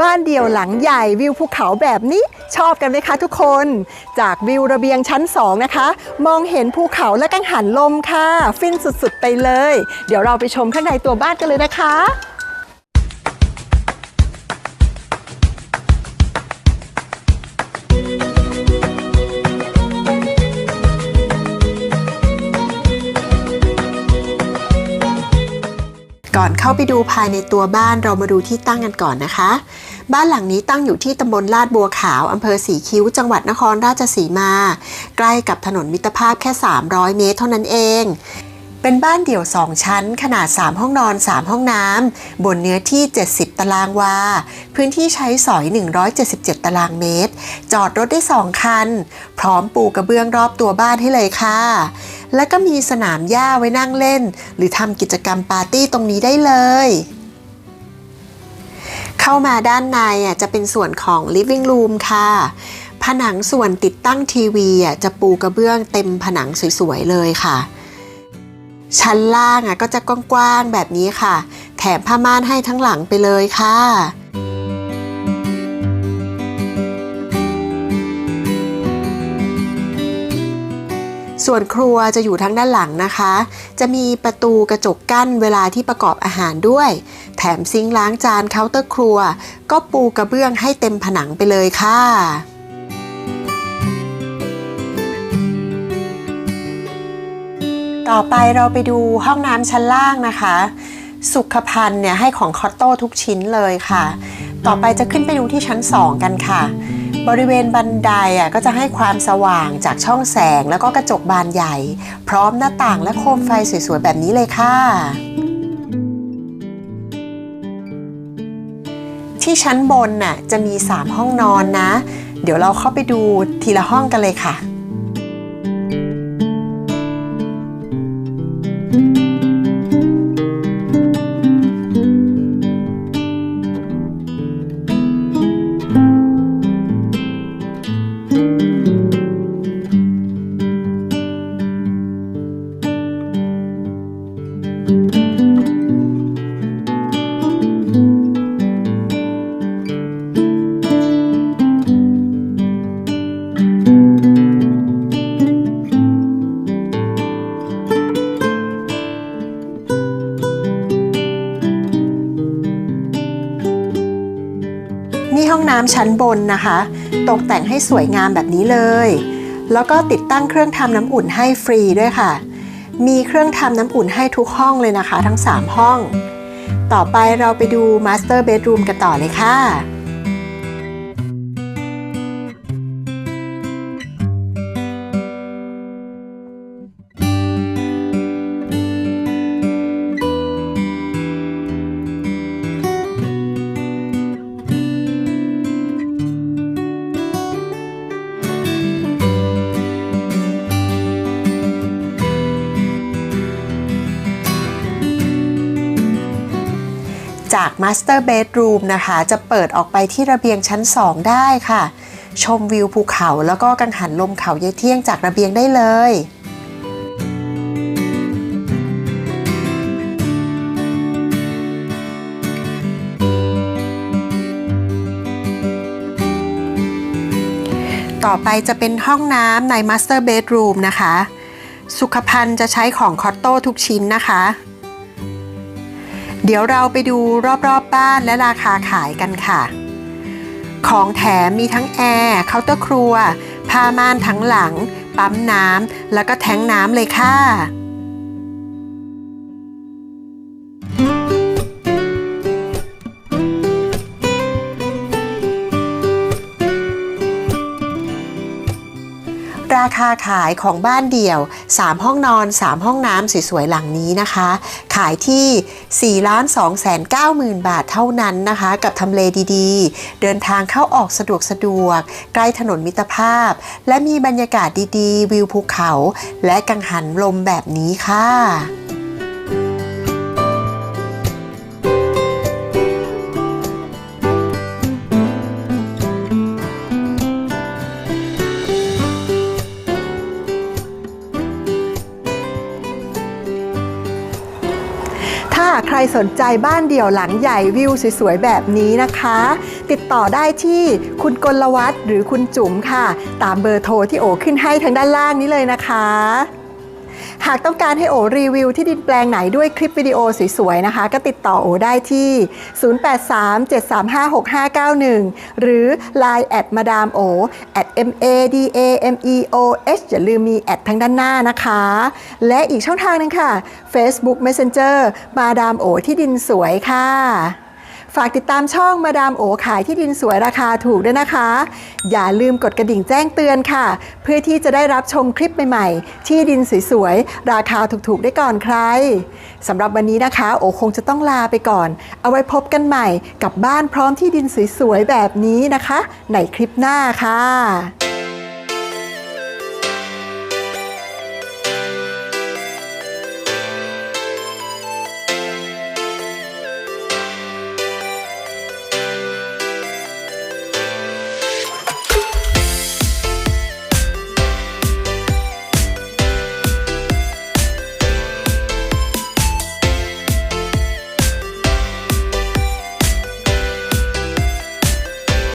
บ้านเดี่ยวหลังใหญ่วิวภูเขาแบบนี้ชอบกันไหมคะทุกคน จากวิวระเบียงชั้น 2 นะคะ มองเห็นภูเขาและกังหันลมค่ะ ฟินสุดๆไปเลย เดี๋ยวเราไปชมข้างในตัวบ้านกันเลยนะคะ ก่อนเข้าไปดูภายในตัวบ้านเรามาดูที่ตั้งกันก่อนนะคะ บ้านหลังนี้ตั้งอยู่ที่ตำบลลาดบัวขาวอำเภอสีคิ้ว จังหวัดนครราชสีมา ใกล้กับถนนมิตรภาพแค่ 300 เมตรเท่านั้นเอง เป็นบ้านเดี่ยว 2 ชั้น ขนาด 3 ห้องนอน 3 ห้องน้ำ บนเนื้อที่ 70 ตารางวา พื้นที่ใช้สอย 177 ตารางเมตร จอดรถได้ 2 คัน พร้อมปูกระเบื้องรอบตัวบ้านให้เลยค่ะ และก็มีสนามหญ้าไว้นั่งเล่น หรือทำกิจกรรมปาร์ตี้ตรงนี้ได้เลยเข้ามาด้านในอะจะเป็นส่วนของ living room ค่ะ ผนังส่วนติดตั้งทีวีอะจะปูกระเบื้องเต็มผนังสวยๆเลยค่ะ ชั้นล่างอะก็จะกว้างๆแบบนี้ค่ะ แถมผ้าม่านให้ทั้งหลังไปเลยค่ะส่วนครัวจะอยู่ทั้งด้านหลังนะคะ จะมีประตูกระจกกั้นเวลาที่ประกอบอาหารด้วย แถมซิงค์ล้างจานเคาน์เตอร์ครัว ก็ปูกระเบื้องให้เต็มผนังไปเลยค่ะ ต่อไปเราไปดูห้องน้ำชั้นล่างนะคะ สุขภัณฑ์เนี่ยให้ของคอตโต้ทุกชิ้นเลยค่ะ ต่อไปจะขึ้นไปดูที่ชั้น 2 กันค่ะ บริเวณบันไดอะก็จะให้ความสว่างจากช่องแสงแล้วก็กระจกบานใหญ่ พร้อมหน้าต่างและโคมไฟสวยๆแบบนี้เลยค่ะ ที่ชั้นบนน่ะจะมี 3 ห้องนอนนะ เดี๋ยวเราเข้าไปดูทีละห้องกันเลยค่ะ thank you. ที่ห้องน้ำชั้นบนนะคะ ตกแต่งให้สวยงามแบบนี้เลย แล้วก็ติดตั้งเครื่องทำน้ำอุ่นให้ฟรีด้วยค่ะ มีเครื่องทำน้ำอุ่นให้ทุกห้องเลยนะคะ ทั้ง 3 ห้อง ต่อไปเราไปดูมาสเตอร์เบดรูมกันต่อเลยค่ะ จาก Master Bedroom นะคะ จะเปิดออกไปที่ระเบียงชั้น 2 ได้ค่ะ ชมวิวภูเขาแล้วก็กังหันลมเขาเยายเที่ยงจากระเบียงได้เลยต่อไปจะเป็นห้องน้ำใน Master Bedroom นะคะ สุขภัณฑ์จะใช้ของคอตโต้ทุกชิ้นนะคะ เดี๋ยวเราไปดูรอบๆบบ้านและราคาขายกันค่ะ ของแถมมีทั้งแอร์เคาน์เตอร์ครัว ผ้าม่านทั้งหลัง ปั๊มน้ำแล้วก็แทงน้ำเลยค่ะ ราคาขายของบ้านเดี่ยว 3 ห้องนอน 3 ห้องน้ำสวยๆหลังนี้นะคะ ขายที่ 4 2 9 0 0 0 0 บาทเท่านั้นนะคะ กับทำเลดีๆ เดินทางเข้าออกสะดวกสะดวก ใกล้ถนนมิตรภาพ และมีบรรยากาศดีๆ วิวภูเขา และกังหันลมแบบนี้ค่ะ ถ้าใครสนใจบ้านเดี่ยวหลังใหญ่วิวสวยๆ แบบนี้นะคะ ติดต่อได้ที่คุณกลวัฒน์หรือคุณจุ๋มค่ะ ตามเบอร์โทรที่โอขึ้นให้ทางด้านล่างนี้เลยนะคะ หากต้องการให้โอรีวิวที่ดินแปลงไหนด้วยคลิปวิดีโอสวยๆนะคะ ก็ติดต่อโอได้ที่ 0837356591 หรือ Line แอดมาดามโอ at m a d a m e o h อย่าลืมมีแอดทางด้านหน้านะคะ และอีกช่องทางหนึงค่ะ Facebook Messenger มาดามโอที่ดินสวยค่ะ ฝากติดตามช่องมาดามโอขายที่ดินสวยราคาถูกด้วยนะคะ อย่าลืมกดกระดิ่งแจ้งเตือนค่ะ เพื่อที่จะได้รับชมคลิปใหม่ๆ ที่ดินสวยๆ ราคาถูกๆ ได้ก่อนใครสำหรับวันนี้นะคะ โอคงจะต้องลาไปก่อน เอาไว้พบกันใหม่กับบ้านพร้อมที่ดินสวยๆ แบบนี้นะคะ ในคลิปหน้าค่ะ